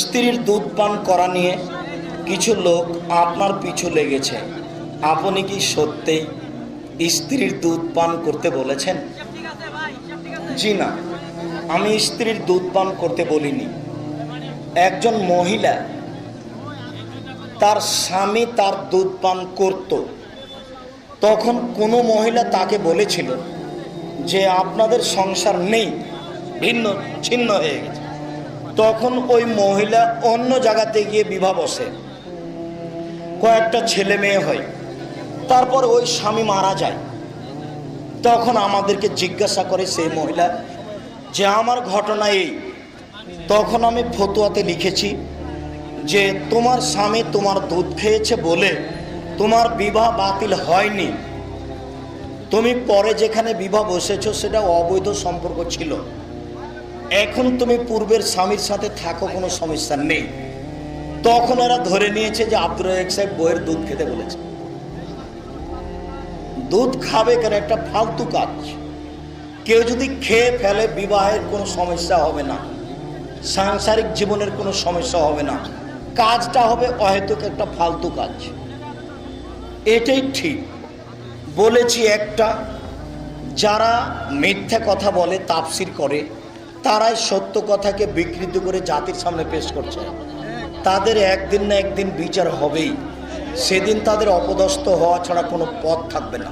স্ত্রীর দুধ পান করা নিয়ে কিছু লোক আপনার পিছু লেগেছে। আপনি কি সত্যিই স্ত্রীর দুধ পান করতে বলেছেন? জি না, আমি স্ত্রীর দুধ পান করতে বলিনি। একজন মহিলা তার স্বামী তার দুধ পান করত। তখন কোনো মহিলা তাকে বলেছিল যে আপনাদের সংসার নেই, ভিন্ন, ছিন্ন হয়ে গেছে। তখন ওই মহিলা অন্য জায়গাতে গিয়ে বিবাহ বসে। কয়েকটা ছেলে মেয়ে হয়। তারপর ওই স্বামী মারা যায়। তখন আমাদেরকে জিজ্ঞাসা করে সেই মহিলা, যে আমার ঘটনা এই। তখন আমি ফতুয়াতে লিখেছি যে, তোমার স্বামী তোমার দুধ খেয়েছে বলে তোমার বিবাহ বাতিল হয়নি। তুমি পরে যেখানে বিবাহ বসেছো সেটা অবৈধ সম্পর্ক ছিল। এখন তুমি পূর্বের স্বামীর সাথে থাকো, কোনো সমস্যা নেই। তখন ওরা ধরে নিয়েছে যে আব্দুর রাজাক সাহেব বইয়ের দুধ খেতে বলেছে। দুধ খাবে কেন? একটা ফালতু কাজ। কেউ যদি খেয়ে ফেলে, বিবাহের কোনো সমস্যা হবে না। সাংসারিক জীবনের কোনো সমস্যা হবে না। কাজটা হবে অহেতুক একটা ফালতু কাজ। এটাই ঠিক। বলেছি একটা, যারা মিথ্যা কথা বলে, তাফসির করে তারাই সত্য কথাকে বিকৃত করে জাতির সামনে পেশ করছে। তাদের একদিন না একদিন বিচার হবেই। সেদিন তাদের অপদস্থ হওয়া ছাড়া কোনো পথ থাকবে না।